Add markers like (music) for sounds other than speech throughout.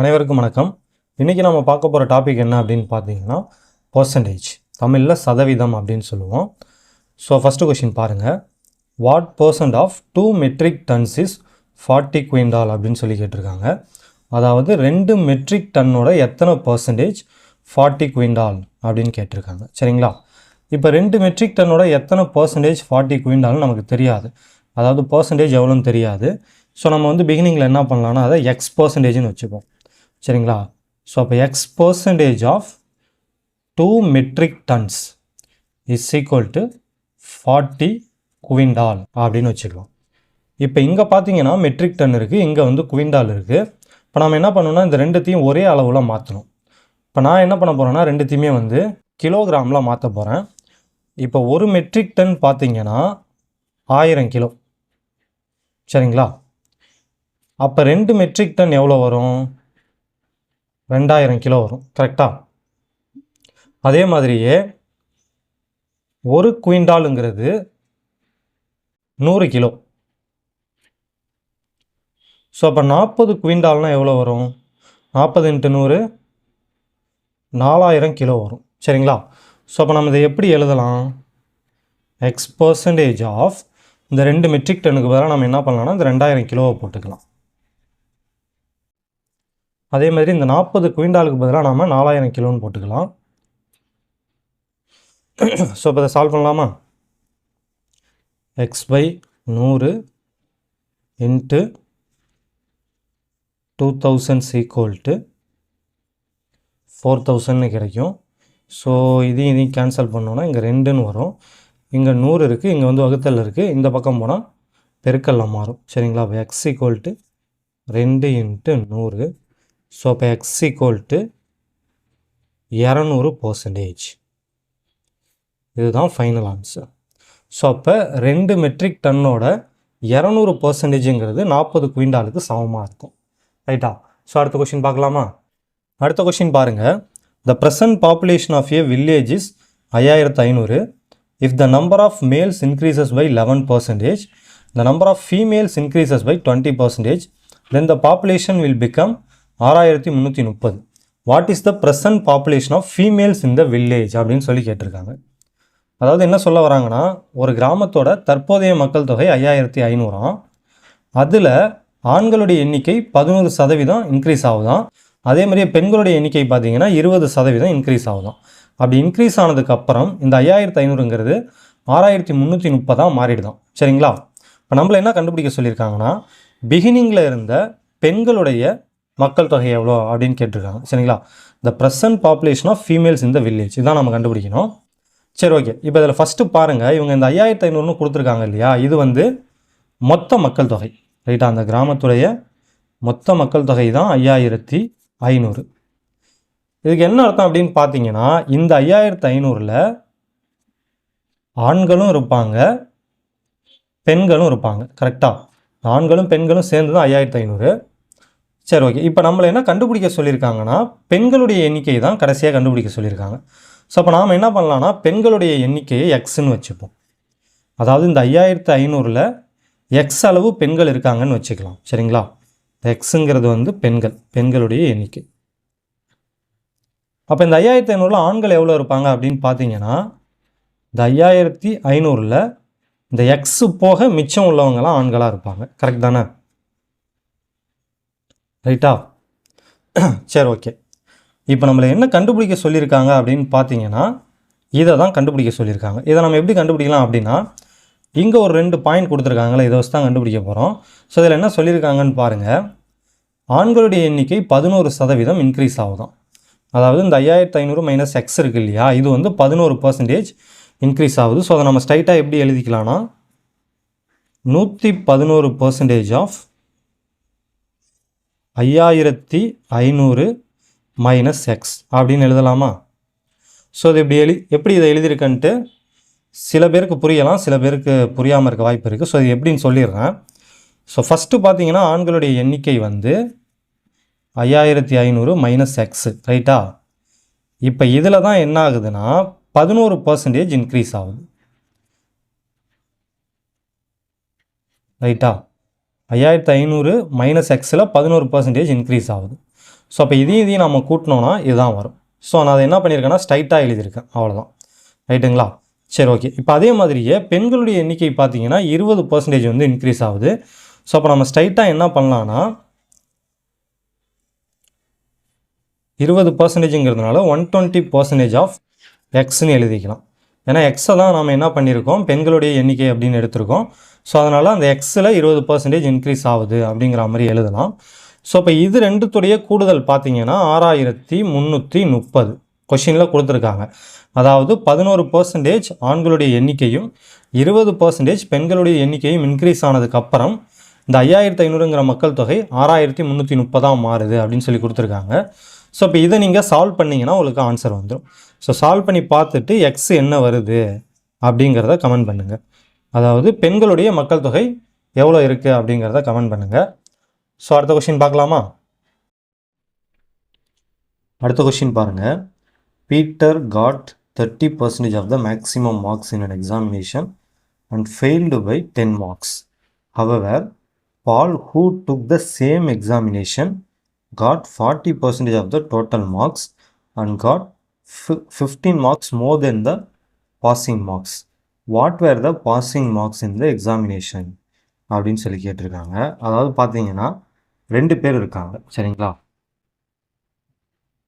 அனைவருக்கும் வணக்கம். இன்றைக்கி நம்ம பார்க்க போகிற டாபிக் என்ன அப்படின்னு பார்த்தீங்கன்னா பர்சன்டேஜ் தமிழில் சதவீதம் அப்படின்னு சொல்லுவோம். ஸோ ஃபஸ்ட்டு கொஷின் பாருங்கள் what percent of two metric tons is forty quintal அப்படின்னு சொல்லி கேட்டிருக்காங்க. அதாவது ரெண்டு மெட்ரிக் டன்னோட எத்தனை பர்சன்டேஜ் ஃபார்ட்டி குவிண்டால் அப்படின்னு கேட்டிருக்காங்க. சரிங்களா? இப்போ ரெண்டு மெட்ரிக் டன்னோட எத்தனை பர்சன்டேஜ் ஃபார்ட்டி குவிண்டால்னு நமக்கு தெரியாது. அதாவது பர்சன்டேஜ் எவ்வளோன்னு தெரியாது. ஸோ நம்ம வந்து பிகினிங்கில் என்ன பண்ணலாம்னா அதை எக்ஸ் பர்சன்டேஜ்னு வச்சுப்போம். சரிங்களா? ஸோ அப்போ X percentage of two metric tons is equal to forty quintal அப்படின்னு வச்சுக்கலாம். இப்போ இங்கே பார்த்தீங்கன்னா மெட்ரிக் டன் இருக்குது இங்கே வந்து குவிண்டால் இருக்குது இப்போ நம்ம என்ன பண்ணணும்னா இந்த ரெண்டுத்தையும் ஒரே அளவில் மாற்றணும் இப்போ நான் என்ன பண்ண போகிறேன்னா ரெண்டுத்தையுமே வந்து கிலோகிராமில் மாற்ற போகிறேன் இப்போ ஒரு மெட்ரிக் டன் பார்த்தீங்கன்னா ஆயிரம் கிலோ. சரிங்களா? அப்போ ரெண்டு மெட்ரிக் டன் எவ்வளோ வரும்? ரெண்டாயிரம் கிலோ வரும் கரெக்டாக அதே மாதிரியே ஒரு குவிண்டாலுங்கிறது நூறு கிலோ. ஸோ அப்போ நாற்பது குவிண்டால்னால் எவ்வளோ வரும்? நாற்பது இன்ட்டு நூறு நாலாயிரம் கிலோ வரும். சரிங்களா? ஸோ அப்போ நம்ம இதை எப்படி எழுதலாம்? எக்ஸ் பர்சன்டேஜ் ஆஃப் இந்த ரெண்டு மெட்ரிக் டனுக்கு பதிலாக நம்ம என்ன பண்ணலாம்னா இந்த ரெண்டாயிரம் கிலோவை போட்டுக்கலாம். அதே மாதிரி இந்த நாற்பது குவிண்டாலுக்கு பதிலாக நாம் நாலாயிரம் கிலோன்னு போட்டுக்கலாம். (clears throat) ஸோ இப்போ இதை சால்வ் பண்ணலாமா? எக்ஸ் பை நூறு into two thousands equal to four தௌசண்ட்னு கிடைக்கும். ஸோ இதையும் இதையும் கேன்சல் பண்ணோன்னா இங்கே ரெண்டுன்னு வரும். இங்கே நூறு இருக்குது இங்கே வந்து வகுத்தல் இருக்குது இந்த பக்கம் போனால் பெருக்கல்ல மாறும். சரிங்களா? அப்போ எக்ஸ் ஈக்குவல் டு ரெண்டு இன்ட்டு நூறு. ஸோ அப்போ எக்ஸ் ஈக்குவல் டு இரநூறு பர்சன்டேஜ் இதுதான் ஃபைனல் ஆன்சர் ஸோ அப்போ ரெண்டு மெட்ரிக் டன்னோட இரநூறு பர்சன்டேஜுங்கிறது நாற்பது குவிண்டாலுக்கு சமமாக இருக்கும். ரைட்டா ஸோ அடுத்த கொஷின் பார்க்கலாமா? அடுத்த கொஷின் பாருங்கள் the present population of a village is ஐயாயிரத்து ஐநூறு. If the number of males increases by eleven percentage the number of females increases by twenty percentage then the population will become ஆறாயிரத்தி முந்நூற்றி முப்பது. What is the present population of females in the village அப்படின்னு சொல்லி கேட்டிருக்காங்க. அதாவது என்ன சொல்ல வராங்கன்னா ஒரு கிராமத்தோட தற்போதைய மக்கள் தொகை ஐயாயிரத்தி ஐநூறாம். அதில் ஆண்களுடைய எண்ணிக்கை பதினோரு சதவீதம் இன்க்ரீஸ் ஆகுதான் அதே மாதிரியே பெண்களுடைய எண்ணிக்கை பார்த்தீங்கன்னா இருபது சதவீதம் இன்க்ரீஸ் ஆகுதான் அப்படி இன்க்ரீஸ் ஆனதுக்கப்புறம் இந்த ஐயாயிரத்தி ஐநூறுங்கிறது ஆறாயிரத்தி முந்நூற்றி முப்பதாக மாறிடுதான் சரிங்களா? இப்போ நம்மள என்ன கண்டுபிடிக்க சொல்லியிருக்காங்கன்னா பிகினிங்கில் இருந்த பெண்களுடைய மக்கள் தொகை எவ்வளோ அப்படின்னு கேட்டிருக்காங்க. சரிங்களா? The present population of females இந்த வில்லேஜ் இதான் நம்ம கண்டுபிடிக்கணும். சரி ஓகே இப்போ இதில் ஃபஸ்ட்டு பாருங்கள் இவங்க இந்த ஐயாயிரத்து ஐநூறுனு கொடுத்துருக்காங்க இல்லையா? இது வந்து மொத்த மக்கள் தொகை. ரைட்டா அந்த கிராமத்துடைய மொத்த மக்கள் தொகை தான் ஐயாயிரத்தி ஐநூறு. இதுக்கு என்ன அர்த்தம் அப்படின்னு பார்த்தீங்கன்னா இந்த ஐயாயிரத்து ஐநூறில் ஆண்களும் இருப்பாங்க பெண்களும் இருப்பாங்க. கரெக்டாக ஆண்களும் பெண்களும் சேர்ந்து தான் ஐயாயிரத்து ஐநூறு. சரி ஓகே இப்போ நம்மளை என்ன கண்டுபிடிக்க சொல்லியிருக்காங்கன்னா பெண்களுடைய எண்ணிக்கை தான் கடைசியாக கண்டுபிடிக்க சொல்லியிருக்காங்க. ஸோ அப்போ நாம் என்ன பண்ணலாம்னா பெண்களுடைய எண்ணிக்கையை எக்ஸ்ன்னு வச்சுப்போம். அதாவது இந்த ஐயாயிரத்து ஐநூறில் எக்ஸ் அளவு பெண்கள் இருக்காங்கன்னு வச்சுக்கலாம். சரிங்களா? எக்ஸுங்கிறது வந்து பெண்கள் பெண்களுடைய எண்ணிக்கை. அப்போ இந்த ஐயாயிரத்தி ஐநூறில் ஆண்கள் எவ்வளோ இருப்பாங்க அப்படின்னு பார்த்தீங்கன்னா இந்த ஐயாயிரத்தி ஐநூறில் இந்த எக்ஸு போக மிச்சம் உள்ளவங்களாம் ஆண்களாக இருப்பாங்க. கரெக்ட் தானே? ரைட்டா? சரி ஓகே. இப்போ நம்மளை என்ன கண்டுபிடிக்க சொல்லியிருக்காங்க அப்படின்னு பார்த்தீங்கன்னா இதை தான் கண்டுபிடிக்க சொல்லியிருக்காங்க. இதை நம்ம எப்படி கண்டுபிடிக்கலாம் அப்படின்னா இங்கே ஒரு ரெண்டு பாயிண்ட் கொடுத்துருக்காங்களே இதை வச்சு தான் கண்டுபிடிக்க போகிறோம். ஸோ இதில் என்ன சொல்லியிருக்காங்கன்னு பாருங்கள் ஆண்களுடைய எண்ணிக்கை பதினோரு சதவீதம் இன்க்ரீஸ் ஆகுதாம் அதாவது இந்த ஐயாயிரத்து ஐநூறு மைனஸ் எக்ஸ் இருக்குது இல்லையா இது வந்து பதினோரு பர்சன்டேஜ் இன்க்ரீஸ் ஆகுது. ஸோ அதை நம்ம ஸ்ட்ரைட்டாக எப்படி எழுதிக்கலாம்னா நூற்றி பதினோரு பர்சன்டேஜ் ஆஃப் ஐயாயிரத்தி ஐநூறு மைனஸ் எக்ஸ் அப்படின்னு எழுதலாமா? ஸோ இது எப்படி எழு எப்படி இதை எழுதியிருக்கன்ட்டு சில பேருக்கு புரியலாம் சில பேருக்கு புரியாமல் இருக்க வாய்ப்பு இருக்குது ஸோ இது எப்படின்னு சொல்லிடுறேன். ஸோ ஃபஸ்ட்டு பார்த்தீங்கன்னா ஆண்களுடைய எண்ணிக்கை வந்து ஐயாயிரத்தி ஐநூறு மைனஸ் எக்ஸு ரைட்டா இப்போ இதில் தான் என்ன ஆகுதுன்னா பதினோரு பர்சன்டேஜ் இன்க்ரீஸ் ஆகுது. ரைட்டா ஐயாயிரத்து ஐநூறு மைனஸ் எக்ஸில் பதினோரு பர்சன்டேஜ் இன்க்ரீஸ் ஆகுது. ஸோ அப்போ இதையும் இதையும் நம்ம கூட்டினோன்னா இதுதான் வரும். ஸோ நான் அதை என்ன பண்ணியிருக்கேன்னா ஸ்ட்ரைட்டாக எழுதியிருக்கேன். அவ்வளோதான் ரைட்டுங்களா சரி ஓகே இப்போ அதே மாதிரியே பெண்களுடைய எண்ணிக்கை பார்த்தீங்கன்னா இருபது பர்சன்டேஜ் வந்து இன்க்ரீஸ் ஆகுது. ஸோ அப்போ நம்ம ஸ்ட்ரைட்டாக என்ன பண்ணலான்னா இருபது பர்சன்டேஜுங்கிறதுனால ஒன் டுவெண்ட்டி பர்சன்டேஜ் ஆஃப் எக்ஸ்னு எழுதிக்கலாம். ஏன்னா எக்ஸை தான் என்ன பண்ணியிருக்கோம் பெண்களுடைய எண்ணிக்கை அப்படின்னு எடுத்திருக்கோம். ஸோ அதனால் அந்த எக்ஸில் இருபது பர்சன்டேஜ் இன்க்ரீஸ் ஆகுது அப்படிங்கிற மாதிரி எழுதலாம். ஸோ இப்போ இது ரெண்டுத்துடைய கூடுதல் பார்த்தீங்கன்னா ஆறாயிரத்தி முந்நூற்றி முப்பது கொஷினில் கொடுத்துருக்காங்க. அதாவது பதினோரு பர்சன்டேஜ் ஆண்களுடைய எண்ணிக்கையும் இருபது பர்சன்டேஜ் பெண்களுடைய எண்ணிக்கையும் இன்க்ரீஸ் ஆனதுக்கப்புறம் இந்த ஐயாயிரத்தி ஐநூறுங்கிற மக்கள் தொகை ஆறாயிரத்தி முந்நூற்றி முப்பதாக மாறுது அப்படின்னு சொல்லி கொடுத்துருக்காங்க. ஸோ இப்போ இதை நீங்கள் சால்வ் பண்ணிங்கன்னா உங்களுக்கு ஆன்சர் வந்துடும் ஸோ சால்வ் பண்ணி பார்த்துட்டு எக்ஸ் என்ன வருது அப்படிங்கிறத கமெண்ட் பண்ணுங்கள் அதாவது பெண்களுடைய மக்கள் தொகை எவ்வளோ இருக்குது அப்படிங்கிறத கமெண்ட் பண்ணுங்கள் ஸோ அடுத்த கொஷின் பார்க்கலாமா? அடுத்த கொஷின் பாருங்கள் Peter got thirty percentage of the maximum marks in an examination and failed by ten marks however Paul who took the same examination got 40 percentage of the total marks and got 15 marks more than the passing marks. What were the passing marks in the examination? அப்படின்னு சொல்லி கேட்டிருக்காங்க. அதாவது பார்த்தீங்கன்னா ரெண்டு பேர் இருக்காங்க. சரிங்களா?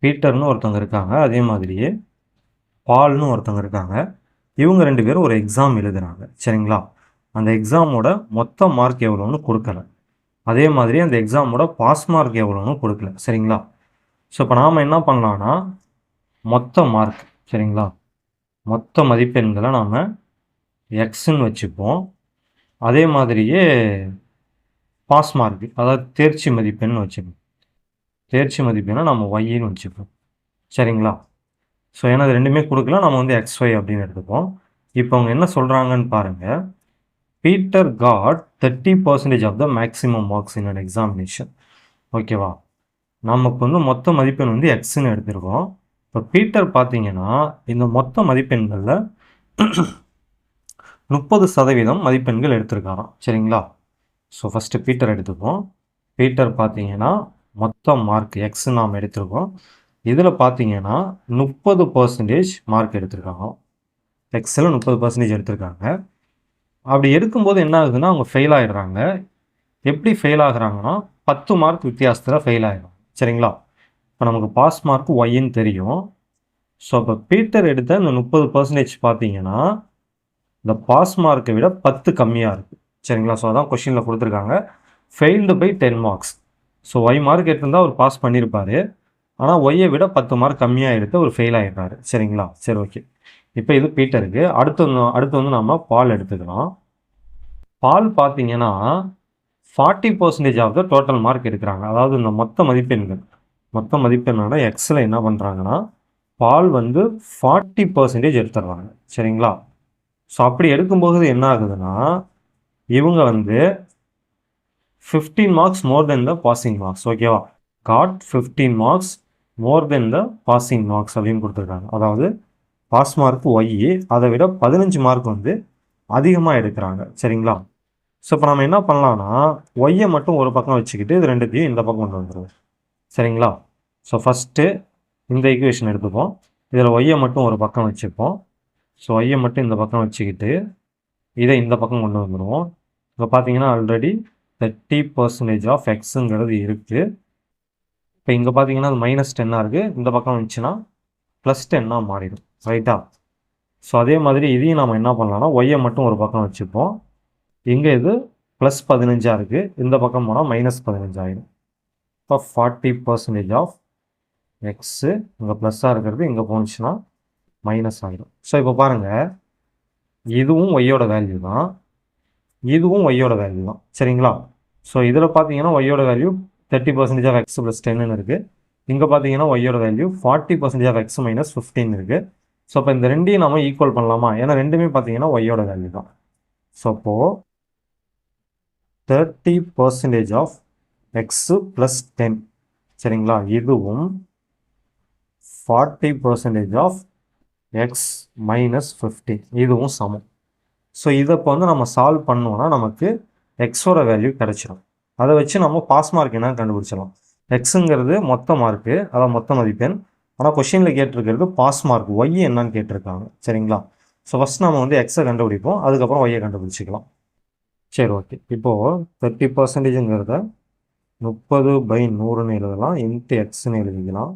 பீட்டர்னு ஒருத்தவங்க இருக்காங்க. அதே மாதிரியே பால்னு ஒருத்தவங்க இருக்காங்க. இவங்க ரெண்டு பேரும் ஒரு எக்ஸாம் எழுதுறாங்க. சரிங்களா? அந்த எக்ஸாமோட மொத்த மார்க் எவ்வளோன்னு கொடுக்கல. அதே மாதிரி அந்த எக்ஸாமோட பாஸ் மார்க் எவ்வளோன்னு கொடுக்கல. சரிங்களா? ஸோ இப்போ நாம் என்ன பண்ணலான்னா மொத்த மார்க் சரிங்களா? மொத்த மதிப்பெண்களை நாம் எக்ஸ்ன்னு வச்சுப்போம். அதே மாதிரியே பாஸ் மார்க் அதாவது தேர்ச்சி மதிப்பெண் வச்சுப்போம். தேர்ச்சி மதிப்பெண்ணை நம்ம ஒய்ன்னு வச்சுப்போம். சரிங்களா? ஸோ ஏன்னா அது ரெண்டுமே கொடுக்கல. நம்ம வந்து எக்ஸ் ஒய் அப்படின்னு எடுத்துப்போம். இப்போ அவங்க என்ன சொல்கிறாங்கன்னு பாருங்கள் Peter got thirty percentage of the maximum marks in an examination ஓகேவா நமக்கு வந்து மொத்த மதிப்பெண் வந்து எக்ஸ்ன்னு எடுத்திருக்கோம். இப்போ பீட்டர் பார்த்தீங்கன்னா இந்த மொத்த மதிப்பெண்களில் முப்பது சதவீதம் மதிப்பெண்கள் எடுத்திருக்காராம். சரிங்களா? ஸோ ஃபஸ்ட்டு பீட்டர் எடுத்துப்போம். பீட்டர் பார்த்தீங்கன்னா மொத்த மார்க் எக்ஸ் நாம் எடுத்திருக்கோம். இதில் பார்த்தீங்கன்னா முப்பது பர்சன்டேஜ் மார்க் எடுத்திருக்காங்க எக்ஸில் முப்பது பர்சன்டேஜ் எடுத்திருக்காங்க. அப்படி எடுக்கும்போது என்ன ஆகுதுன்னா அவங்க ஃபெயில் ஆகிடுறாங்க எப்படி ஃபெயில் ஆகுறாங்கன்னா பத்து மார்க் வித்தியாசத்தில் ஃபெயில் ஆகிடும் சரிங்களா? இப்போ நமக்கு பாஸ் மார்க் ஒய்ன்னு தெரியும். ஸோ இப்போ பீட்டர் எடுத்த இந்த முப்பது பர்சன்டேஜ் பார்த்தீங்கன்னா இந்த பாஸ் மார்க்கை விட பத்து கம்மியாக இருக்குது சரிங்களா? ஸோ அதான் கொஷினில் கொடுத்துருக்காங்க. Failed by ten marks so Y mark எடுத்திருந்தால் அவர் பாஸ் பண்ணியிருப்பார் ஆனால் ஒய்யை விட பத்து மார்க் கம்மியாக எடுத்து அவர் ஃபெயில் ஆகிடுறாரு சரிங்களா? சரி ஓகே இப்போ இது பீட்டருக்கு அடுத்து வந்து அடுத்து வந்து நம்ம பால் எடுத்துக்கலாம். பால் பார்த்தீங்கன்னா forty percentage of the total mark எடுக்கிறாங்க. அதாவது இந்த மொத்த மதிப்பெண்கள். மொத்த மதிப்பெண்ணோட எக்ஸில் என்ன பண்ணுறாங்கன்னா பால் வந்து ஃபார்ட்டி பர்சன்டேஜ் எடுத்துடுறாங்க. சரிங்களா? ஸோ அப்படி எடுக்கும்போது என்ன ஆகுதுன்னா இவங்க வந்து fifteen marks more than the passing marks ஓகேவா got fifteen marks more than the passing marks அப்படின்னு கொடுத்துருக்காங்க. அதாவது பாஸ் மார்க் ஒய் அதை விட பதினஞ்சு மார்க் வந்து அதிகமாக எடுக்கிறாங்க. சரிங்களா? ஸோ இப்போ நம்ம என்ன பண்ணலாம்னா ஒய்யை மட்டும் ஒரு பக்கம் வச்சுக்கிட்டு இது ரெண்டுத்தையும் இந்த பக்கம் கொண்டு வந்துடுவோம் சரிங்களா? ஸோ ஃபஸ்ட்டு இந்த ஈக்குவேஷன் எடுத்துப்போம். இதில் ஒய்யை மட்டும் ஒரு பக்கம் வச்சுப்போம். ஸோ ஒய்யை மட்டும் இந்த பக்கம் வச்சுக்கிட்டு இதை இந்த பக்கம் கொண்டு வந்துடுவோம் இப்போ பார்த்தீங்கன்னா ஆல்ரெடி தேர்ட்டி பர்சன்டேஜ் ஆஃப் எக்ஸுங்கிறது இருக்குது இப்போ இங்கே பார்த்தீங்கன்னா அது மைனஸ் டென்னாக இருக்குது இந்த பக்கம் வந்துச்சுன்னா ப்ளஸ் டென்னாக மாறிடும். ரைட்டா ஸோ அதே மாதிரி இதையும் நம்ம என்ன பண்ணலாம்னா ஒய்யை மட்டும் ஒரு பக்கம் வச்சுப்போம். இங்கே இது? ப்ளஸ் பதினஞ்சாக இருக்குது இந்த பக்கம் போனால் மைனஸ் பதினஞ்சாயிடும் இப்போ ஃபார்ட்டி பர்சன்டேஜ் ஆஃப் எக்ஸு இங்கே ப்ளஸ்ஸாக இருக்கிறது இங்கே போணுச்சுன்னா மைனஸ் ஆகிடும் ஸோ இப்போ பாருங்கள் இதுவும் ஒய்யோட வேல்யூ தான். இதுவும் ஒய்யோட வேல்யூ தான். சரிங்களா? ஸோ இதில் பார்த்தீங்கன்னா ஒய்யோட value thirty percentage of X plus டென்னு இருக்குது இங்கே பார்த்தீங்கன்னா ஒய்யோட value forty percentage of X minus fifteen இருக்குது ஸோ இப்போ இந்த ரெண்டையும் நம்ம ஈக்குவல் பண்ணலாமா? ஏன்னா ரெண்டுமே பார்த்தீங்கன்னா ஒய்யோட வேல்யூ தான். ஸோ அப்போது thirty percentage of X plus ten சரிங்களா? இதுவும் forty percentage of X minus fifty இதுவும் சமம். ஸோ இதை இப்போ வந்து நம்ம சால்வ் பண்ணோன்னா நமக்கு எக்ஸோட வேல்யூ கிடச்சிடும் அதை வச்சு நம்ம பாஸ் மார்க் என்ன கண்டுபிடிச்சிடலாம்? எக்ஸுங்கிறது மொத்த மார்க்கு அதான் மொத்த மதிப்பெண் ஆனால் கொஷினில் கேட்டிருக்கிறது பாஸ் மார்க் ஒய் என்னன்னு கேட்டிருக்காங்க. சரிங்களா? ஸோ ஃபஸ்ட் நம்ம வந்து எக்ஸை கண்டுபிடிப்போம். அதுக்கப்புறம் ஒய்யை கண்டுபிடிச்சிக்கலாம். சரி ஓகே இப்போது தேர்ட்டி பர்சன்டேஜுங்கிறத முப்பது பை நூறுன்னு எழுதலாம். இன்ட்டு எக்ஸ்ன்னு எழுதிக்கலாம்.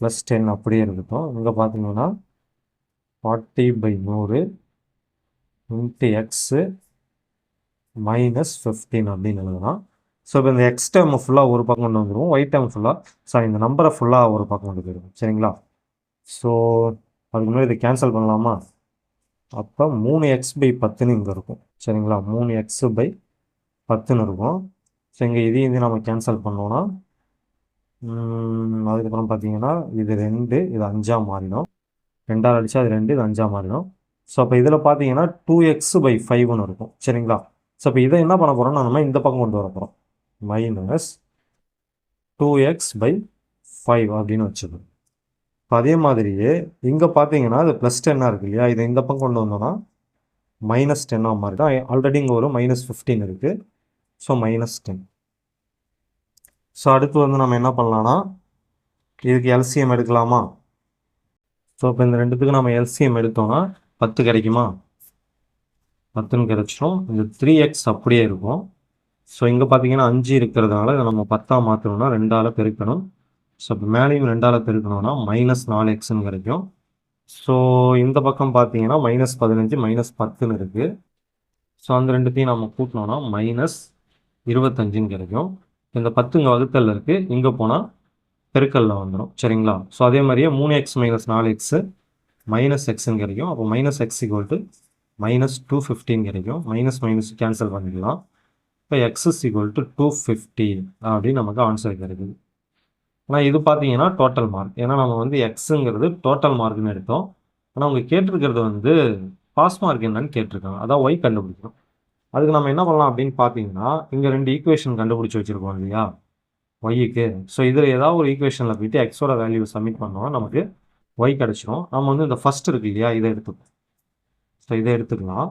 ப்ளஸ் டென் அப்படியே இருக்கட்டும். இங்கே பார்த்தீங்கன்னா ஃபார்ட்டி பை நூறு இன்ட்டு எக்ஸு மைனஸ் ஃபிஃப்டீன் அப்படின்னு எழுதலாம். ஸோ இப்போ இந்த எக்ஸ் டேர்ம் ஃபுல்லாக ஒரு பக்கம் கொண்டு வந்துடுவோம் ஒய் டேர்ம் ஃபுல்லாக சாரி இந்த நம்பரை ஃபுல்லாக ஒரு பக்கம் கொண்டு போயிடுவோம். சரிங்களா? ஸோ அதுக்கு முன்னாடி இதை கேன்சல் பண்ணலாமா? அப்போ மூணு எக்ஸ் பை பத்துன்னு இங்கே இருக்கும். சரிங்களா? மூணு எக்ஸு பை பத்துன்னு இருக்கும். ஸோ இங்கே இதையும் இது நம்ம கேன்சல் பண்ணோன்னா அதுக்கப்புறம் பார்த்தீங்கன்னா இது ரெண்டு இது அஞ்சாக மாறிடும். ரெண்டாவது அடித்தா அது ரெண்டு இது அஞ்சாக மாறிடும். ஸோ அப்போ இதில் பார்த்தீங்கன்னா டூ எக்ஸ் பை ஃபைவ்னு இருக்கும். சரிங்களா? ஸோ இப்போ இதை என்ன பண்ண போகிறோம்னா நம்ம இந்த பக்கம் கொண்டு வர போகிறோம் minus two X by five அப்படின்னு வச்சுக்கணும். இப்போ அதே மாதிரியே இங்கே பார்த்தீங்கன்னா அது ப்ளஸ் டென்னாக இருக்குது இல்லையா? இதை இந்த பக்கம் கொண்டு வந்தோம்னா மைனஸ் டென்னாக மாதிரி தான் ஆல்ரெடி இங்கே ஒரு மைனஸ் ஃபிஃப்டீன் இருக்குது ஸோ மைனஸ் டென் ஸோ அடுத்து வந்து நம்ம என்ன பண்ணலான்னா இதுக்கு எல்சிஎம் எடுக்கலாமா? ஸோ இப்போ இந்த ரெண்டுத்துக்கு நம்ம எல்சிஎம் எடுத்தோம்னா பத்து கிடைக்குமா? பத்துன்னு கிடச்சிரும் இந்த த்ரீ எக்ஸ் அப்படியே இருக்கும். ஸோ இங்கே பார்த்தீங்கன்னா அஞ்சு இருக்கிறதுனால இதை நம்ம பத்தாக மாற்றணும்னா ரெண்டால் பெருக்கணும். ஸோ இப்போ மேலேயும் ரெண்டால் பெருக்கணும்னா மைனஸ் நாலு எக்ஸ்னு கிடைக்கும். ஸோ இந்த பக்கம் பார்த்தீங்கன்னா மைனஸ் பதினஞ்சு மைனஸ் பத்துன்னு இருக்குது ஸோ அந்த ரெண்டுத்தையும் நம்ம கூட்டினோம்னா மைனஸ் இருபத்தஞ்சுன்னு கிடைக்கும். இந்த பத்து இங்கே வகுத்தல்ல இருக்குது இங்கே போனால் பெருக்கல்ல வந்துடும் சரிங்களா? ஸோ அதே மாதிரியே மூணு எக்ஸ் மைனஸ் நாலு எக்ஸு மைனஸ் எக்ஸ்ன்னு கிடைக்கும். அப்போ minus X equal to minus two fifteen கிடைக்கும். மைனஸ் மைனஸ் கேன்சல் பண்ணிக்கலாம். இப்போ X is equal to two fifty அப்படின்னு நமக்கு ஆன்சர் கிடைக்குது. ஆனால் இது பார்த்தீங்கன்னா டோட்டல் மார்க் ஏன்னா நம்ம வந்து எக்ஸுங்கிறது டோட்டல் மார்க்னு எடுத்தோம். ஆனால் அவங்க கேட்டிருக்கிறது வந்து பாஸ் மார்க் என்னன்னு கேட்டிருக்காங்க. அதான் ஒய் கண்டுபிடிக்கணும் அதுக்கு நம்ம என்ன பண்ணலாம் அப்படின்னு பார்த்தீங்கன்னா இங்கே ரெண்டு ஈக்குவேஷன் கண்டுபிடிச்சி வச்சுருக்கோம் இல்லையா? ஒய்க்கு ஸோ இதில் ஏதாவது ஒரு ஈக்குவேஷனில் போயிட்டு எக்ஸோட வேல்யூ சப்மிட் பண்ணோம்னா நமக்கு ஒய் கிடச்சிரும். நம்ம வந்து இந்த ஃபஸ்ட் இருக்கு இல்லையா இதை எடுத்துப்போம் ஸோ இதை எடுத்துக்கலாம்.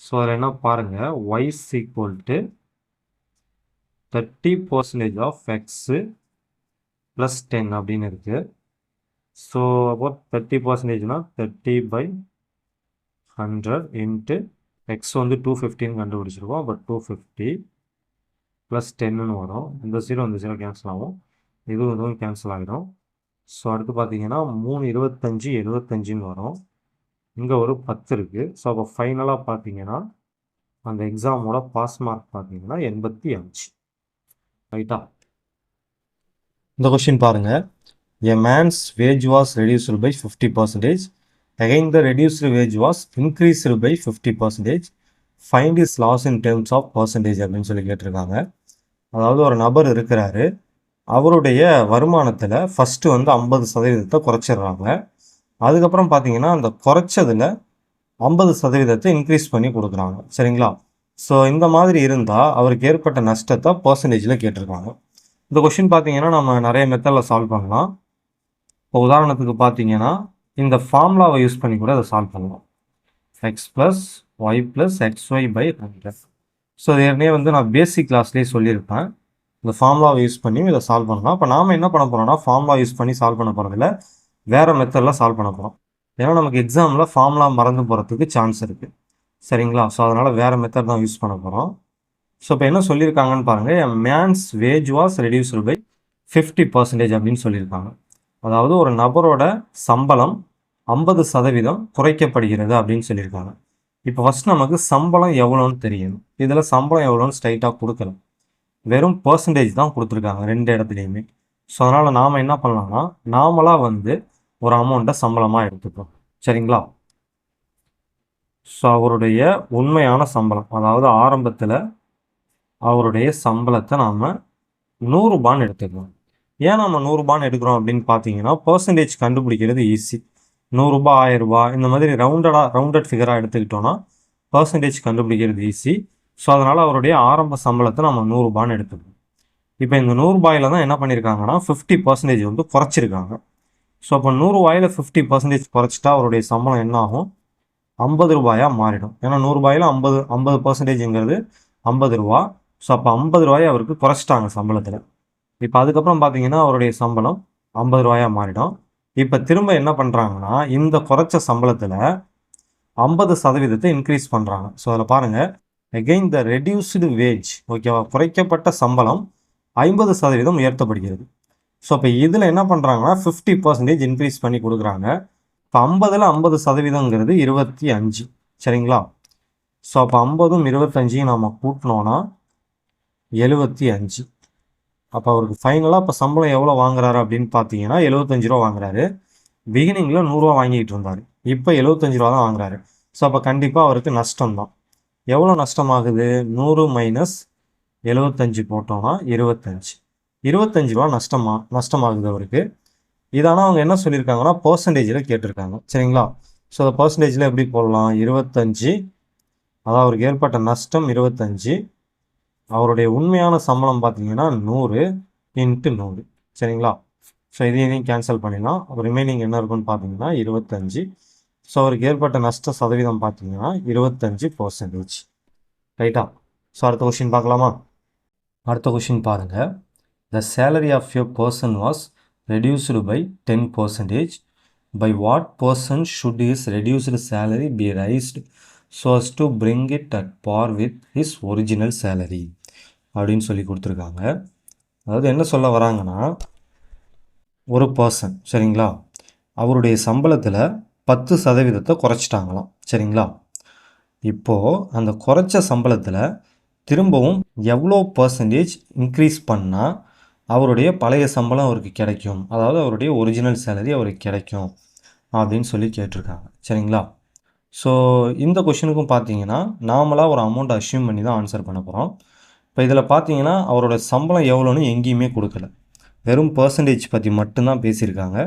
ஸோ அதில் என்ன பாருங்கள் Y equal to thirty percentage of X plus ten அப்படின்னு இருக்குது ஸோ அப்போ thirty பர்சன்டேஜ்னால் thirty by hundred into X வந்து டூ ஃபிஃப்டின்னு கண்டுபிடிச்சிருக்கோம். அப்போ டூ ஃபிஃப்டி ப்ளஸ் டென்னு வரும். இந்த ஜீரோ இந்த ஜீரோ கேன்சல் ஆகும். இதுவும் இதுவும் கேன்சல் ஆகிடும் ஸோ அடுத்து பார்த்தீங்கன்னா மூணு இருபத்தஞ்சி எழுபத்தஞ்சின்னு வரும். இங்கே ஒரு பத்து இருக்குது ஸோ அப்போ ஃபைனலாக பார்த்தீங்கன்னா அந்த எக்ஸாமோட பாஸ் மார்க் பார்த்தீங்கன்னா எண்பத்தி அஞ்சு. ரைட்டா இந்த கொஸ்டின் பாருங்க. A man's wage was reduced by fifty percentage again the reduced wage was increased by fifty percentage find is loss in terms of percentage அப்படின்னு சொல்லி கேட்டிருக்காங்க. அதாவது ஒரு நபர் இருக்கிறாரு. அவருடைய வருமானத்தில் ஃபஸ்ட்டு வந்து ஐம்பது சதவீதத்தை குறைச்சிடுறாங்க. அதுக்கப்புறம் பார்த்தீங்கன்னா அந்த குறைச்சதில் ஐம்பது சதவீதத்தை இன்க்ரீஸ் பண்ணி கொடுக்குறாங்க. சரிங்களா? ஸோ இந்த மாதிரி இருந்தால் அவருக்கு ஏற்பட்ட நஷ்டத்தை பர்சன்டேஜில் கேட்டிருக்காங்க. இந்த கொஷின் பார்த்தீங்கன்னா நம்ம நிறைய மெத்தடில் சால்வ் பண்ணலாம். இப்போ உதாரணத்துக்கு பார்த்தீங்கன்னா இந்த ஃபார்முலாவை யூஸ் பண்ணி கூட அதை சால்வ் பண்ணலாம். X plus Y plus X Y by hundred so இது ஏற்கனவே வந்து நான் பேசிக் கிளாஸ்லேயே சொல்லியிருப்பேன். இந்த ஃபார்முலாவை யூஸ் பண்ணி இதை சால்வ் பண்ணலாம். இப்போ நாம் என்ன பண்ண போகிறோம்னா ஃபார்முலா யூஸ் பண்ணி சால்வ் பண்ண போகிறதில்ல வேறு மெத்தடில் சால்வ் பண்ண போகிறோம் ஏன்னா நமக்கு எக்ஸாமில் ஃபார்முலா மறந்து போகிறதுக்கு சான்ஸ் இருக்குது சரிங்களா? ஸோ அதனால் வேறு மெத்தட் தான் யூஸ் பண்ண போகிறோம் ஸோ இப்போ என்ன சொல்லியிருக்காங்கன்னு பாருங்கள் an man's wage was reduced by fifty percentage அப்படின்னு சொல்லியிருக்காங்க அதாவது ஒரு நபரோட சம்பளம் ஐம்பது சதவீதம் குறைக்கப்படுகிறது அப்படின்னு சொல்லியிருக்காங்க இப்போ ஃபஸ்ட் நமக்கு சம்பளம் எவ்வளோன்னு தெரியணும் இதில் சம்பளம் எவ்வளோன்னு ஸ்ட்ரைட்டாக கொடுக்கல. வெறும் பர்சன்டேஜ் தான் கொடுத்துருக்காங்க ரெண்டு இடத்துலையுமே. ஸோ அதனால் நாம் என்ன பண்ணலாம்னா நாமளாக வந்து ஒரு அமௌண்ட்டை சம்பளமாக எடுத்துக்கிறோம் சரிங்களா? ஸோ அவருடைய உண்மையான சம்பளம் அதாவது ஆரம்பத்தில் அவருடைய சம்பளத்தை நாம் நூறுரூபான்னு எடுத்துக்கலாம் ஏன் நம்ம நூறுரூபான்னு எடுக்கிறோம் அப்படின்னு பார்த்தீங்கன்னா பர்சன்டேஜ் கண்டுபிடிக்கிறது ஈஸி நூறுரூபா ஆயிரரூபா இந்த மாதிரி ரவுண்டடாக ரவுண்டட் ஃபிகராக எடுத்துக்கிட்டோன்னா பர்சன்டேஜ் கண்டுபிடிக்கிறது ஈஸி ஸோ அதனால் அவருடைய ஆரம்ப சம்பளத்தை நம்ம நூறுரூபான்னு எடுத்துக்கணும். இப்போ இந்த நூறுரூபாயில் தான் என்ன பண்ணியிருக்காங்கன்னா ஃபிஃப்டி பர்சன்டேஜ் வந்து குறைச்சிருக்காங்க. ஸோ அப்போ நூறுரூவாயில் ஃபிஃப்டி பர்சன்டேஜ் குறைச்சிட்டா அவருடைய சம்பளம் என்ன ஆகும்? ஐம்பது ரூபாயாக மாறிடும். ஏன்னா நூறுரூபாயில் ஐம்பது ஐம்பது பர்சன்டேஜுங்கிறது ஐம்பது ரூபா. ஸோ அப்போ ஐம்பது ரூபாயை அவருக்கு குறைச்சிட்டாங்க சம்பளத்தில். இப்போ அதுக்கப்புறம் பார்த்தீங்கன்னா அவருடைய சம்பளம் ஐம்பது ரூபாயாக மாறிடும். இப்போ திரும்ப என்ன பண்ணுறாங்கன்னா இந்த குறைச்ச சம்பளத்தில் ஐம்பது சதவீதத்தை இன்க்ரீஸ் பண்ணுறாங்க ஸோ அதில் பாருங்கள் எகெயின் த ரெடியூஸ்டு வேஜ் ஓகேவா குறைக்கப்பட்ட சம்பளம் ஐம்பது சதவீதம் உயர்த்தப்படுகிறது. ஸோ இப்போ இதில் என்ன பண்ணுறாங்கன்னா ஃபிஃப்டி பர்சன்டேஜ் இன்க்ரீஸ் பண்ணி கொடுக்குறாங்க. இப்போ ஐம்பதில் ஐம்பது சதவீதங்கிறது இருபத்தி அஞ்சு. சரிங்களா? ஸோ அப்போ ஐம்பதும் இருபத்தஞ்சையும் நம்ம கூட்டினோன்னா எழுபத்தி அஞ்சு. அப்போ அவருக்கு ஃபைனலாக இப்போ சம்பளம் எவ்வளோ வாங்குறாரு அப்படின்னு பார்த்தீங்கன்னா எழுபத்தஞ்சு ரூபா வாங்குறாரு. பிகினிங்கில் நூறுரூவா வாங்கிட்டு இருந்தார். இப்போ எழுபத்தஞ்சு ரூபா தான் வாங்குறாரு. ஸோ அப்போ கண்டிப்பாக அவருக்கு நஷ்டம் தான் எவ்வளோ நஷ்டமாகுது? நூறு மைனஸ் எழுபத்தஞ்சு போட்டோம்னா இருபத்தஞ்சு. இருபத்தஞ்சு ரூபா நஷ்டமா நஷ்டமாகுது அவருக்கு. இதானால் அவங்க என்ன சொல்லியிருக்காங்கன்னா பர்சன்டேஜில் கேட்டிருக்காங்க. சரிங்களா? ஸோ அந்த பர்சன்டேஜில் எப்படி போடலாம்? இருபத்தஞ்சு அதாவது அவருக்கு ஏற்பட்ட நஷ்டம் இருபத்தஞ்சு அவருடைய உண்மையான சம்பளம் பார்த்தீங்கன்னா நூறு இன்ட்டு நூறு. சரிங்களா? ஸோ இதையும் கேன்சல் பண்ணிடலாம். ரிமைனிங் என்ன இருக்குன்னு பார்த்தீங்கன்னா இருபத்தஞ்சு. ஸோ அவருக்கு ஏற்பட்ட நஷ்ட சதவீதம் பார்த்தீங்கன்னா இருபத்தஞ்சி பர்சன்டேஜ் ரைட்டா ஸோ அடுத்த கொஷின் பார்க்கலாமா? அடுத்த கொஷின் பாருங்கள் the salary of your person was reduced by ten percentage by what percent should is reduced salary be raised so as to bring it at par with his original salary அப்படின்னு சொல்லி கொடுத்துருக்காங்க. அதாவது என்ன சொல்ல வராங்கன்னா ஒரு person சரிங்களா? அவருடைய சம்பளத்தில் பத்து சதவீதத்தை குறைச்சிட்டாங்களாம் சரிங்களா? இப்போது அந்த குறைச்ச சம்பளத்தில் திரும்பவும் எவ்வளோ பர்சன்டேஜ் இன்க்ரீஸ் பண்ணால் அவருடைய பழைய சம்பளம் அவருக்கு கிடைக்கும். அதாவது அவருடைய ஒரிஜினல் சேலரி அவருக்கு கிடைக்கும் அப்படின்னு சொல்லி கேட்டிருக்காங்க. சரிங்களா? ஸோ இந்த கொஷினுக்கும் பார்த்தீங்கன்னா நாமளாக ஒரு அமௌண்ட் அஷ்யூம் பண்ணி தான் ஆன்சர் பண்ண போகிறோம் இப்போ இதில் பார்த்தீங்கன்னா அவரோட சம்பளம் எவ்வளோன்னு எங்கேயுமே கொடுக்கல. வெறும் பர்சன்டேஜ் பற்றி மட்டும்தான் பேசியிருக்காங்க.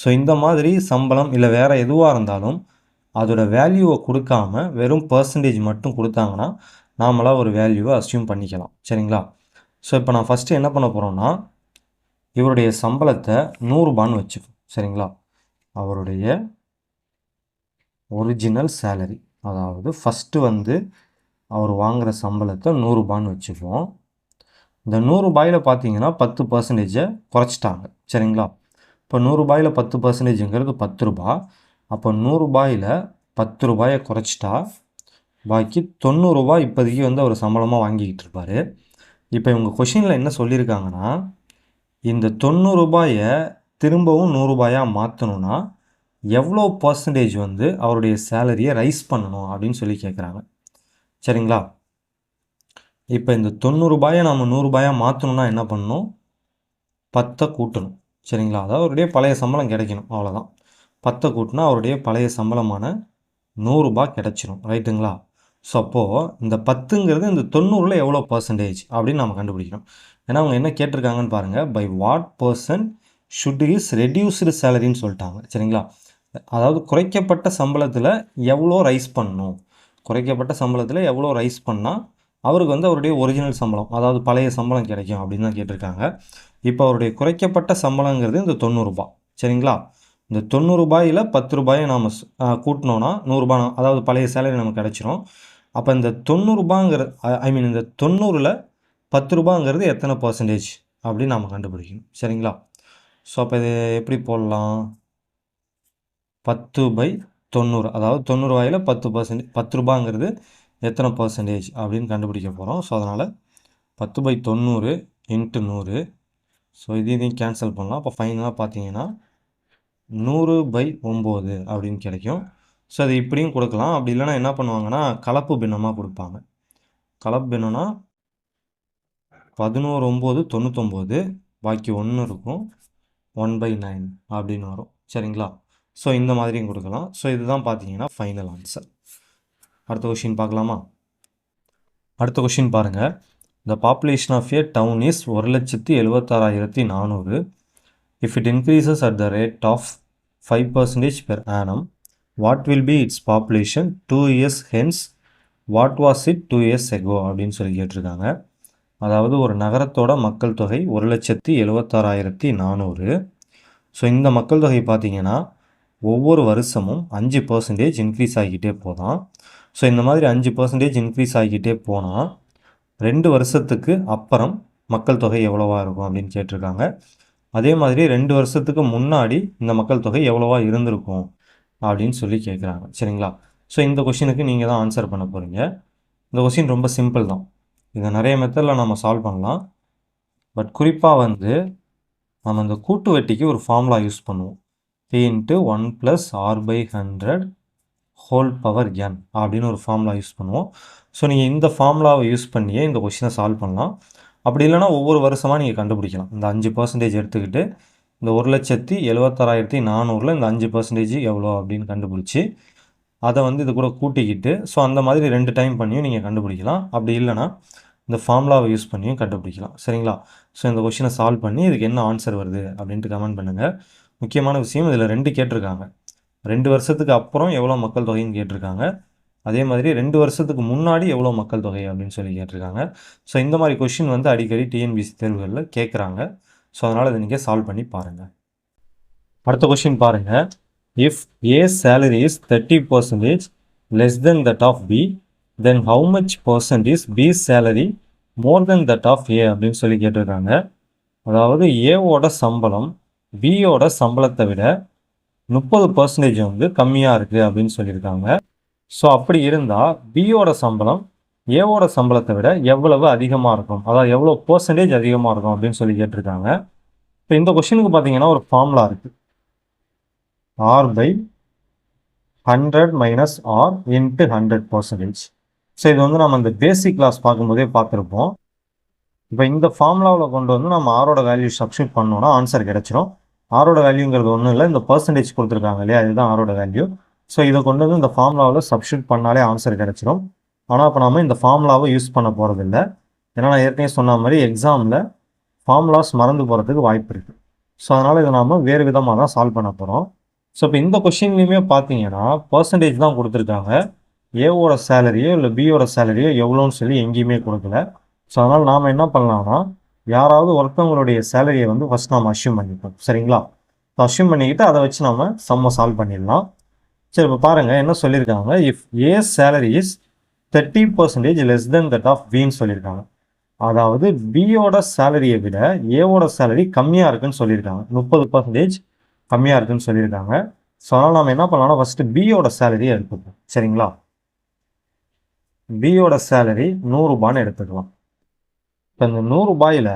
ஸோ இந்த மாதிரி சம்பளம் இல்லை வேறு எதுவாக இருந்தாலும் அதோட வேல்யூவை கொடுக்காம வெறும் பர்சன்டேஜ் மட்டும் கொடுத்தாங்கன்னா நாமளாக ஒரு வேல்யூவை அஸ்யூம் பண்ணிக்கலாம். சரிங்களா? ஸோ இப்போ நான் ஃபஸ்ட்டு என்ன பண்ண போகிறோன்னா இவருடைய சம்பளத்தை நூறுபான்னு வச்சுக்கோ சரிங்களா? அவருடைய ஒரிஜினல் சேலரி அதாவது ஃபஸ்ட்டு வந்து அவர் வாங்குகிற சம்பளத்தை நூறுரூபான்னு வச்சுக்குவோம் இந்த நூறுரூபாயில் பார்த்தீங்கன்னா பத்து பர்சன்டேஜை குறைச்சிட்டாங்க சரிங்களா? இப்போ நூறுரூபாயில் பத்து பர்சன்டேஜுங்கிறது பத்து ரூபா. அப்போ நூறுரூபாயில் பத்து ரூபாயை குறைச்சிட்டா பாக்கி தொண்ணூறுரூபா இப்போதைக்கு வந்து அவர் சம்பளமாக வாங்கிக்கிட்டு இருப்பார். இப்போ இவங்க கொஷினில் என்ன சொல்லியிருக்காங்கன்னா இந்த தொண்ணூறுரூபாயை திரும்பவும் நூறுரூபாயாக மாற்றணுன்னா எவ்வளோ பர்சன்டேஜ் வந்து அவருடைய சேலரியை ரைஸ் பண்ணணும் அப்படின்னு சொல்லி கேட்குறாங்க சரிங்களா? இப்போ இந்த தொண்ணூறுபாயை நம்ம நூறுரூபாயாக மாற்றணுன்னா என்ன பண்ணணும்? பத்தை கூட்டணும். சரிங்களா? அதாவது அவருடைய பழைய சம்பளம் கிடைக்கணும் அவ்வளோதான் பத்தை கூட்டினா அவருடைய பழைய சம்பளமான நூறுரூபா கிடச்சிரும். ரைட்டுங்களா? ஸோ அப்போது இந்த பத்துங்கிறது இந்த தொண்ணூறில் எவ்வளோ பர்சன்டேஜ் அப்படின்னு நம்ம கண்டுபிடிக்கணும். ஏன்னா அவங்க என்ன கேட்டிருக்காங்கன்னு பாருங்கள் by what percent should is reduced சேலரின்னு சொல்லிட்டாங்க. சரிங்களா? அதாவது குறைக்கப்பட்ட சம்பளத்தில் எவ்வளோ ரைஸ் பண்ணணும்? குறைக்கப்பட்ட சம்பளத்தில் எவ்வளோ ரைஸ் பண்ணால் அவருக்கு வந்து அவருடைய ஒரிஜினல் சம்பளம் அதாவது பழைய சம்பளம் கிடைக்கும் அப்படின்னு தான் கேட்டிருக்காங்க. இப்போ அவருடைய குறைக்கப்பட்ட சம்பளங்கிறது இந்த தொண்ணூறுரூபா சரிங்களா? இந்த தொண்ணூறுபாயில் பத்து ரூபாயை நாம் கூட்டினோன்னா நூறுரூபா அதாவது பழைய சேலரி நமக்கு கிடச்சிரும். அப்போ இந்த தொண்ணூறுபாங்கிற ஐ மீன் இந்த தொண்ணூறில் பத்து ரூபாங்கிறது எத்தனை பர்சன்டேஜ் அப்படின்னு நாம் கண்டுபிடிக்கணும். சரிங்களா? ஸோ அப்போ இது எப்படி போடலாம்? பத்து பை தொண்ணூறு அதாவது தொண்ணூறு ரூபாயில் பத்து பர்சன்டேஜ் பத்து ரூபாங்கிறது எத்தனை பர்சன்டேஜ் அப்படின்னு கண்டுபிடிக்க போகிறோம் ஸோ அதனால் பத்து பை தொண்ணூறு இன்ட்டு நூறு. ஸோ இதையும் கேன்சல் பண்ணலாம். அப்போ ஃபைனலாக பார்த்தீங்கன்னா நூறு பை ஒம்பது அப்படின்னு கிடைக்கும். ஸோ அது இப்படியும் கொடுக்கலாம். அப்படி இல்லைன்னா என்ன பண்ணுவாங்கன்னா கலப்பு பின்னமாக கொடுப்பாங்க. கலப்பு பின்னம்னா பதினோரு ஒம்பது தொண்ணூத்தொம்பது பாக்கி ஒன்று இருக்கும். ஒன் பை நைன் அப்படின்னு வரும். சரிங்களா? ஸோ இந்த மாதிரியும் கொடுக்கலாம். ஸோ இதுதான் பார்த்தீங்கன்னா ஃபைனல் ஆன்சர் அடுத்த கொஷின் பார்க்கலாமா? அடுத்த கொஷின் பாருங்கள் the population of a town is ஒரு லட்சத்தி எழுபத்தாறாயிரத்தி நானூறு. If it increases at the rate of five percentage per annum what will be its population two years hence what was it two years ago அப்படின்னு சொல்லி கேட்டிருக்காங்க. அதாவது ஒரு நகரத்தோட மக்கள் தொகை ஒரு லட்சத்தி எழுபத்தாறாயிரத்தி நானூறு. ஸோ இந்த மக்கள் தொகை பார்த்தீங்கன்னா ஒவ்வொரு வருஷமும் அஞ்சு பர்சன்டேஜ் இன்க்ரீஸ் ஆகிக்கிட்டே போதான். ஸோ இந்த மாதிரி அஞ்சு பர்சன்டேஜ் இன்க்ரீஸ் ஆகிக்கிட்டே போனால் ரெண்டு வருஷத்துக்கு அப்புறம் மக்கள் தொகை எவ்வளோவா இருக்கும் அப்படின்னு கேட்டிருக்காங்க. அதே மாதிரி ரெண்டு வருஷத்துக்கு முன்னாடி இந்த மக்கள் தொகை எவ்வளோவா இருந்திருக்கும் அப்படின்னு சொல்லி கேட்குறாங்க சரிங்களா? ஸோ இந்த கொஷினுக்கு நீங்கள் தான் ஆன்சர் பண்ண போகிறீங்க இந்த கொஷின் ரொம்ப சிம்பிள் தான். இதை நிறைய மெத்தடில் நம்ம சால்வ் பண்ணலாம். பட் குறிப்பாக வந்து நம்ம இந்த கூட்டு வெட்டிக்கு ஒரு ஃபார்முலா யூஸ் பண்ணுவோம். P into one plus R by hundred whole power N அப்படின்னு ஒரு ஃபார்முலா யூஸ் பண்ணுவோம். ஸோ நீங்கள் இந்த ஃபார்முலாவை யூஸ் பண்ணியே இந்த கொஷினை சால்வ் பண்ணலாம். அப்படி இல்லைனா ஒவ்வொரு வருஷமாக நீங்கள் கண்டுபிடிக்கலாம். இந்த அஞ்சு பர்சன்டேஜ் எடுத்துக்கிட்டு இந்த ஒரு லட்சத்தி எழுபத்தாறாயிரத்தி நானூறில் இந்த அஞ்சு பர்சன்டேஜ் எவ்வளோ அப்படின்னு கண்டுபிடிச்சி அதை வந்து இது கூட கூட்டிக்கிட்டு ஸோ அந்த மாதிரி ரெண்டு டைம் பண்ணியும் நீங்கள் கண்டுபிடிக்கலாம். அப்படி இல்லைனா இந்த ஃபார்முலாவை யூஸ் பண்ணியும் கண்டுபிடிக்கலாம். சரிங்களா? ஸோ இந்த கொஷினை சால்வ் பண்ணி இதுக்கு என்ன ஆன்சர் வருது அப்படின்ட்டு கமெண்ட் பண்ணுங்கள் முக்கியமான விஷயம் இதில் ரெண்டு கேட்டிருக்காங்க. ரெண்டு வருஷத்துக்கு அப்புறம் எவ்வளோ மக்கள் தொகைன்னு கேட்டிருக்காங்க. அதே மாதிரி ரெண்டு வருஷத்துக்கு முன்னாடி எவ்வளோ மக்கள் தொகை அப்படின்னு சொல்லி கேட்டிருக்காங்க. ஸோ இந்த மாதிரி கொஷின் வந்து அடிக்கடி டிஎன்பிசி தேர்வுகளில் கேட்குறாங்க ஸோ அதனால் அதை நீங்கள் சால்வ் பண்ணி பாருங்கள் அடுத்த கொஷின் பாருங்கள் if A salary is thirty percentage less than that of B then how much percent is B salary more than that of A அப்படின்னு சொல்லி கேட்டிருக்காங்க. அதாவது ஏவோட சம்பளம் பியோட சம்பளத்தை விட முப்பது பர்சன்டேஜ் வந்து கம்மியாக இருக்குது அப்படின்னு சொல்லியிருக்காங்க. ஸோ அப்படி இருந்தால் பியோட சம்பளம் ஏவோட சம்பளத்தை விட எவ்வளவு அதிகமாக இருக்கும்? அதாவது எவ்வளோ பர்சன்டேஜ் அதிகமாக இருக்கும் அப்படின்னு சொல்லி கேட்டிருக்காங்க. இப்போ இந்த கொஷினுக்கு பார்த்தீங்கன்னா ஒரு ஃபார்முலா இருக்குது R by hundred minus R into hundred percentage so இது வந்து நம்ம இந்த பேசிக் கிளாஸ் பார்க்கும்போதே பார்த்துருப்போம். இப்போ இந்த ஃபார்முலாவில் கொண்டு வந்து நம்ம ஆரோட வேல்யூ சப்ஸ்டியூட் பண்ணோன்னா ஆன்சர் கிடச்சிரும். ஆரோட வேல்யூங்கிறது ஒன்றும் இல்லை இந்த பர்சன்டேஜ் கொடுத்துருக்காங்க இல்லையா? இதுதான் ஆரோட வேல்யூ ஸோ இதை கொண்டு வந்து இந்த ஃபார்முலாவில் சப்ஸ்டியூட் பண்ணாலே ஆன்சர் கிடச்சிடும் ஆனால் இப்போ நாம் இந்த ஃபார்முலாவை யூஸ் பண்ண போகிறதில்ல ஏன்னா நான் ஏற்கனவே சொன்ன மாதிரி எக்ஸாமில் ஃபார்முலாஸ் மறந்து போகிறதுக்கு வாய்ப்பு இருக்குது ஸோ அதனால் இதை நாம் வேறு விதமாக தான் சால்வ் பண்ண போகிறோம் ஸோ இப்போ இந்த கொஷின்லையுமே பார்த்தீங்கன்னா பர்சன்டேஜ் தான் கொடுத்துருக்காங்க. ஏவோட சேலரியோ இல்லை பியோட சேலரியோ எவ்வளோன்னு சொல்லி எங்கேயுமே கொடுக்கல. ஸோ அதனால் நாம் என்ன பண்ணலாம்னா யாராவது ஒருத்தவங்களுடைய சேலரியை வந்து ஃபஸ்ட் நாம் அஷ்யூம் பண்ணிப்போம். சரிங்களா? ஸோ அஷ்யூம் பண்ணிக்கிட்டு அதை வச்சு நம்ம செம்ம சால்வ் பண்ணிடலாம். சரி இப்போ பாருங்கள் என்ன சொல்லியிருக்காங்க if A salary is thirty percentage less than that of பின்னு சொல்லியிருக்காங்க அதாவது பியோட சேலரியை விட ஏவோட சேலரி கம்மியாக இருக்குன்னு சொல்லியிருக்காங்க முப்பது பர்சன்டேஜ் கம்மியாக இருக்குன்னு சொல்லியிருக்காங்க ஸோ அதனால் நம்ம என்ன பண்ணலாம்னா ஃபஸ்ட்டு பியோட சேலரியை எடுத்துப்போம் சரிங்களா? பியோட சேலரி நூறுரூபான்னு எடுத்துக்கலாம். இப்போ இந்த நூறுரூபாயில்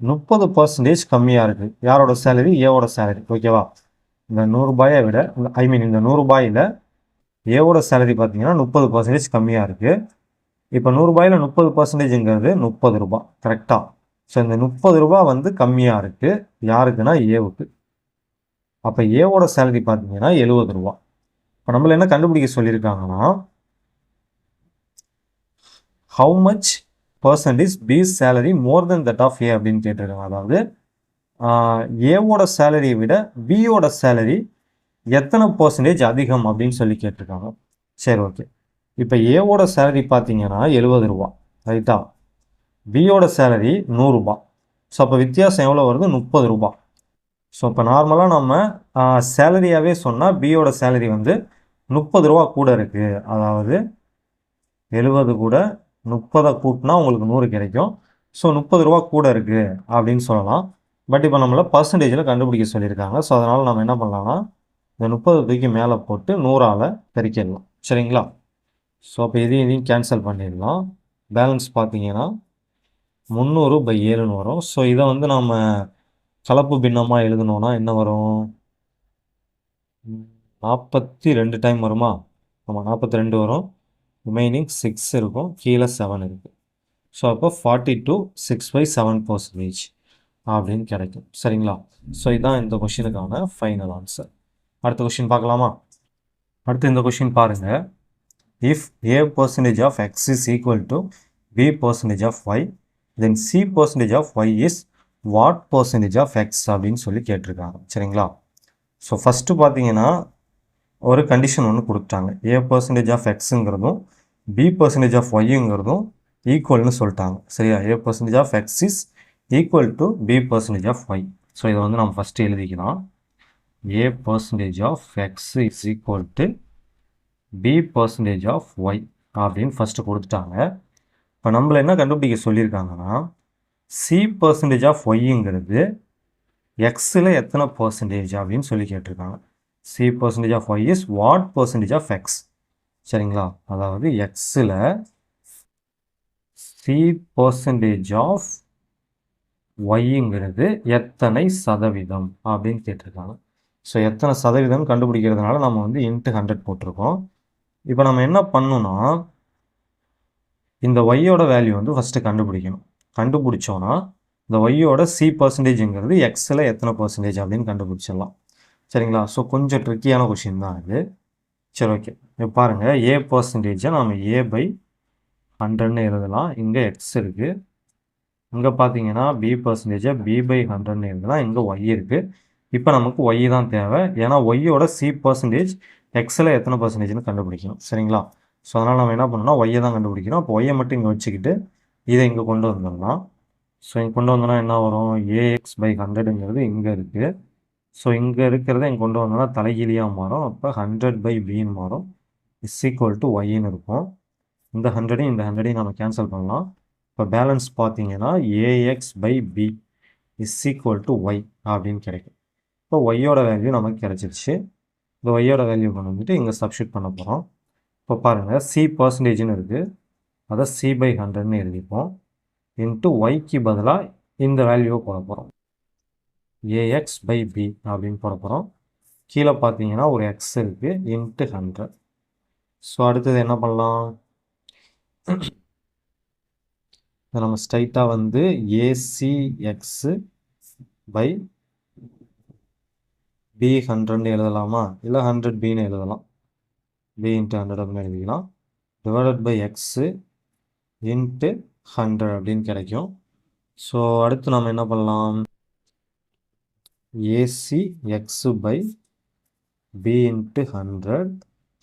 முப்பது பர்சன்டேஜ் கம்மியாக இருக்குது யாரோட சேலரி ஏவோட சேலரி ஓகேவா இந்த நூறுரூபாயை விட ஐ மீன் இந்த நூறுரூபாயில் ஏவோட சேலரி பார்த்தீங்கன்னா முப்பது பர்சன்டேஜ் கம்மியாக இருக்குது இப்போ நூறுரூபாயில் முப்பது பர்சன்டேஜுங்கிறது முப்பது ரூபா கரெக்டாக ஸோ இந்த முப்பது ரூபா வந்து கம்மியாக இருக்குது யாருக்குன்னா ஏவுக்கு அப்போ ஏவோட சேலரி பார்த்தீங்கன்னா எழுபது ரூபா. இப்போ நம்மள என்ன கண்டுபிடிக்க சொல்லியிருக்காங்கன்னா how much percentage B salary more than that of A அப்படின்னு கேட்டிருக்காங்க. அதாவது ஏவோட சேலரியை விட பியோட சேலரி எத்தனை பர்சன்டேஜ் அதிகம் அப்படின்னு சொல்லி கேட்டிருக்காங்க. சரி ஓகே இப்போ ஏவோட சேலரி பார்த்தீங்கன்னா எழுபது ரூபா ரைட்டா பியோட சேலரி நூறுரூபா ஸோ அப்போ வித்தியாசம் எவ்வளோ வருது? முப்பது ரூபா. ஸோ இப்போ நார்மலாக நம்ம சேலரியாகவே சொன்னால் பியோட சேலரி வந்து முப்பது ரூபா கூட இருக்குது அதாவது எழுபது கூட முப்பதை கூட்டினா உங்களுக்கு நூறு கிடைக்கும். ஸோ முப்பது ரூபா கூட இருக்குது அப்படின்னு சொல்லலாம். பட் இப்போ நம்மளை பர்சன்டேஜில் கண்டுபிடிக்க சொல்லியிருக்காங்க. ஸோ அதனால் நம்ம என்ன பண்ணலாம்னா இந்த முப்பது தூக்கி மேலே போட்டு நூறால் பெருக்கிடலாம். சரிங்களா? ஸோ அப்போ இதையும் இதையும் கேன்சல் பண்ணிடலாம். பேலன்ஸ் பார்த்தீங்கன்னா முந்நூறு பை ஏழுன்னு வரும். ஸோ இதை வந்து நம்ம கலப்பு பின்னமாக எழுதணும்னா என்ன வரும்? நாற்பத்தி ரெண்டு டைம் வருமா? ஆமாம் நாற்பத்தி ரெண்டு வரும். ரிமைனிங் சிக்ஸ் இருக்கும். கீழே செவன் இருக்குது ஸோ அப்போ forty two six by seven percentage அப்படின்னு கிடைக்கும். சரிங்களா? ஸோ இதுதான் இந்த கொஷினுக்கான ஃபைனல் ஆன்சர் அடுத்த கொஷின் பார்க்கலாமா? அடுத்து இந்த கொஷின் பாருங்கள் if A percentage of X is equal to B percentage of Y then C percentage of Y is what percentage of X அப்படின்னு சொல்லி கேட்டிருக்காங்க. சரிங்களா? ஸோ ஃபஸ்ட்டு பார்த்தீங்கன்னா ஒரு கண்டிஷன் ஒன்று கொடுத்துட்டாங்க. ஏ பர்சன்டேஜ் ஆஃப் எக்ஸுங்கிறதும் பி பர்சன்டேஜ் ஆஃப் ஒய்ங்கிறதும் ஈக்குவல்னு சொல்லிட்டாங்க. சரியா? A percentage of X is equal to B percentage of Y so இதை வந்து நம்ம ஃபஸ்ட்டு எழுதிக்கலாம். A percentage of X is equal to B percentage of Y அப்படின்னு ஃபஸ்ட்டு கொடுத்துட்டாங்க. இப்போ நம்மளை என்ன கண்டுபிடிக்க சொல்லியிருக்காங்கன்னா சி பர்சன்டேஜ் ஆஃப் ஒய்ங்கிறது எக்ஸில் எத்தனை பர்சன்டேஜ் அப்படின்னு சொல்லி கேட்டிருக்காங்க. C percentage of Y is what percentage of X சரிங்களா? அதாவது எக்ஸில் சி பர்சன்டேஜ் ஆஃப் ஒய்ங்கிறது எத்தனை சதவீதம் அப்படின்னு கேட்டிருக்காங்க. ஸோ எத்தனை சதவீதம் கண்டுபிடிக்கிறதுனால நம்ம வந்து இன்ட்டு ஹண்ட்ரட் போட்டிருக்கோம். இப்போ நம்ம என்ன பண்ணணும்னா இந்த ஒய்யோட வேல்யூ வந்து ஃபஸ்ட்டு கண்டுபிடிக்கணும். கண்டுபிடிச்சோன்னா இந்த ஒய்யோட சி பர்சன்டேஜுங்கிறது எக்ஸில் எத்தனை பர்சன்டேஜ் அப்படின்னு கண்டுபிடிச்சிடலாம். சரிங்களா? ஸோ கொஞ்சம் ட்ரிக்கியான கொஷின் தான் இது. சரி ஓகே இப்போ பாருங்கள் ஏ பர்சன்டேஜை நம்ம ஏ பை ஹண்ட்ரட்னு எழுதலாம். இங்கே எக்ஸ் இருக்குது இங்கே பார்த்தீங்கன்னா பி பர்சன்டேஜை பி பை ஹண்ட்ரட்னு எழுதலாம் இங்கே ஒய் இருக்குது இப்போ நமக்கு ஒய் தான் தேவை. ஏன்னா ஒய்யோட சி பர்சன்டேஜ் எக்ஸில் எத்தனை பர்சன்டேஜ்னு கண்டுபிடிக்கணும். சரிங்களா? ஸோ அதனால் நம்ம என்ன பண்ணோம்னா ஒய்யை தான் கண்டுபிடிக்கணும். அப்போ ஒய்யை மட்டும் இங்கே வச்சுக்கிட்டு இதை இங்கே கொண்டு வந்துடலாம். ஸோ இங்கே கொண்டு வந்தோன்னா என்ன வரும்? ஏஎக்ஸ் பை ஹண்ட்ரடுங்கிறது இங்கே இருக்குது ஸோ இங்கே இருக்கிறத இங்கே கொண்டு வந்தோம்னா தலைகீழியாக மாறும். அப்போ ஹண்ட்ரட் பை பின்னு மாறும். இஸ் ஈக்குவல் டு ஒய்ன்னு இருக்கும். இந்த ஹண்ட்ரடையும் இந்த ஹண்ட்ரடையும் நம்ம கேன்சல் பண்ணலாம். இப்போ பேலன்ஸ் பார்த்தீங்கன்னா A X by B is equal to Y அப்படின்னு கிடைக்கும். இப்போ ஒய்யோட வேல்யூ நமக்கு கிடச்சிருச்சு. இந்த ஒய்யோட வேல்யூ கொண்டு வந்துட்டு இங்கே சப்ஷூட் பண்ண போகிறோம் இப்போ பாருங்கள் சி பர்சன்டேஜ்னு இருக்குது அதை சி பை ஹண்ட்ரட்னு எழுதிப்போம். இன்ட்டு ஒய்க்கு பதிலாக இந்த வேல்யூவை போட போகிறோம் ஏஎக்ஸ் பை பி அப்படின்னு போட போகிறோம் கீழே பார்த்தீங்கன்னா ஒரு எக்ஸ் இருக்குது இன்ட்டு ஹண்ட்ரட் ஸோ அடுத்தது என்ன பண்ணலாம்? இதை நம்ம ஸ்ட்ரைட்டாக வந்து ஏசிஎக்ஸு பை பி ஹண்ட்ரட்னு எழுதலாமா? இல்லை ஹண்ட்ரட் பின்னு எழுதலாம். பி இன்ட்டு ஹண்ட்ரட் அப்படின்னு எழுதிக்கலாம். Divided by X into hundred அப்படின்னு கிடைக்கும். ஸோ அடுத்து நம்ம என்ன பண்ணலாம்? A C X by B into hundred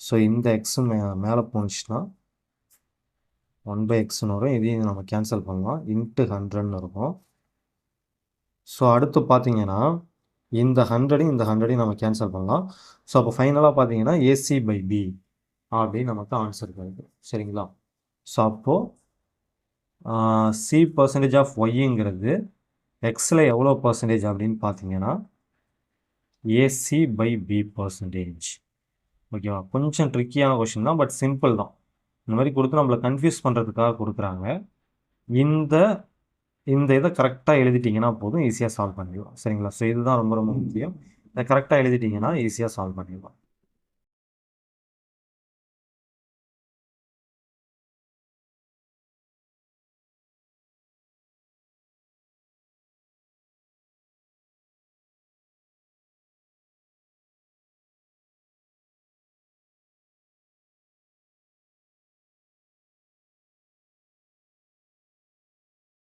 so இந்த எக்ஸு மே மேலே போணுச்சுன்னா ஒன் பை எக்ஸ்னு வரும். இதையும் நம்ம கேன்சல் பண்ணலாம். இன்ட்டு ஹண்ட்ரட்னு இருக்கும். ஸோ அடுத்து பார்த்தீங்கன்னா இந்த ஹண்ட்ரடையும் இந்த ஹண்ட்ரடையும் நம்ம கேன்சல் பண்ணலாம். ஸோ அப்போ ஃபைனலாக பார்த்தீங்கன்னா ஏசி பை பி அப்படின்னு நமக்கு ஆன்சர் கிடைக்கு சரிங்களா? ஸோ அப்போது சி பர்சன்டேஜ் ஆஃப் ஒய்ங்கிறது எக்ஸில் எவ்வளோ பர்சன்டேஜ் அப்படின்னு பார்த்தீங்கன்னா ஏசி பை பி பர்சன்டேஜ் ஓகேவா கொஞ்சம் ட்ரிக்கியான கொஷின் தான் பட் சிம்பிள் தான். இந்த மாதிரி கொடுத்து நம்மளை கன்ஃபியூஸ் பண்ணுறதுக்காக கொடுக்குறாங்க. இந்த இந்த இதை கரெக்டாக எழுதிட்டிங்கன்னா போதும் ஈஸியாக சால்வ் பண்ணிடலாம். சரிங்களா? ஸோ இதுதான் ரொம்ப ரொம்ப முக்கியம். இதை கரெக்டாக எழுதிட்டிங்கன்னா ஈஸியாக சால்வ் பண்ணிடலாம்.